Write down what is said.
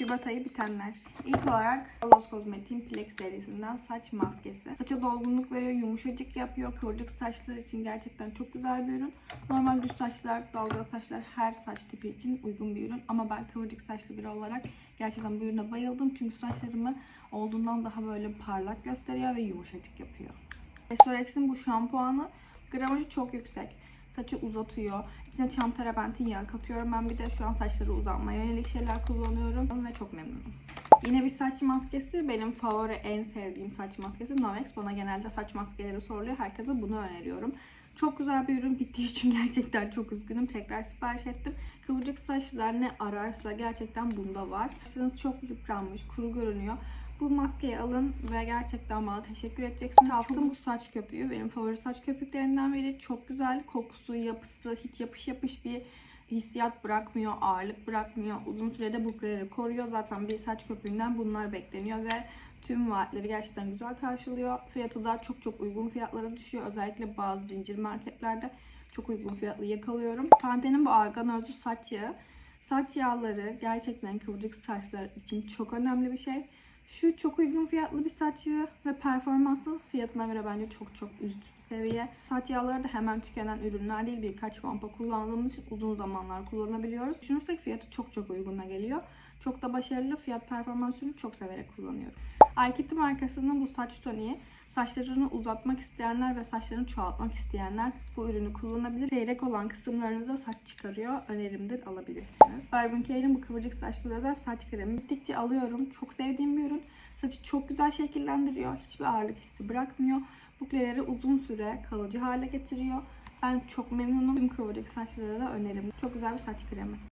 Şubat ayı bitenler. İlk olarak Alos Kozmetik'in Plex serisinden saç maskesi. Saça dolgunluk veriyor, yumuşacık yapıyor. Kıvırcık saçlar için gerçekten çok güzel bir ürün. Normal düz saçlar, dalgalı saçlar her saç tipi için uygun bir ürün. Ama ben kıvırcık saçlı biri olarak gerçekten bu ürüne bayıldım. Çünkü saçlarımı olduğundan daha böyle parlak gösteriyor ve yumuşacık yapıyor. Restorex'in bu şampuanı gramajı çok yüksek. Saçı uzatıyor. İçine çam terabentin yağı katıyorum. Ben bir de şu an saçları uzanmaya yönelik şeyler kullanıyorum ve çok memnunum. Yine bir saç maskesi. Benim favori en sevdiğim saç maskesi Novex. Bana genelde saç maskeleri soruluyor. Herkese bunu öneriyorum. Çok güzel bir ürün. Bittiği için gerçekten çok üzgünüm. Tekrar sipariş ettim. Kıvırcık saçlar ne ararsa gerçekten bunda var. Saçlarınız çok yıpranmış, kuru görünüyor. Bu maskeyi alın ve gerçekten bana teşekkür edeceksiniz. Altın bu saç köpüğü. Benim favori saç köpüklerinden biri. Çok güzel. Kokusu, yapısı, hiç yapış yapış bir hissiyat bırakmıyor, ağırlık bırakmıyor. Uzun sürede bukleleri koruyor. Zaten bir saç köpüğünden bunlar bekleniyor ve tüm vaatleri gerçekten güzel karşılıyor. Fiyatı da çok çok uygun fiyatlara düşüyor. Özellikle bazı zincir marketlerde çok uygun fiyatlı yakalıyorum. Pantene'in bu argan özlü saç yağı. Saç yağları gerçekten kıvırcık saçlar için çok önemli bir şey. Şu çok uygun fiyatlı bir saç ve performansı fiyatına göre bence çok çok üst seviye. Saç yağları da hemen tükenen ürünler değil. Birkaç pampa kullandığımız için uzun zamanlar kullanabiliyoruz. Düşünürsek fiyatı çok çok uyguna geliyor. Çok da başarılı fiyat performans ürünü çok severek kullanıyorum. Aykiti markasının bu saç toniği saçlarını uzatmak isteyenler ve saçlarını çoğaltmak isteyenler bu ürünü kullanabilir. Seyrek olan kısımlarınıza saç çıkarıyor. Önerimdir alabilirsiniz. Urban Care'in bu kıvırcık saçlı özel saç kremi. Bittikçe alıyorum. Çok sevdiğim bir ürün. Saçı çok güzel şekillendiriyor. Hiçbir ağırlık hissi bırakmıyor. Bukleleri uzun süre kalıcı hale getiriyor. Ben çok memnunum. Tüm kıvırcık saçlara da önerim. Çok güzel bir saç kremi.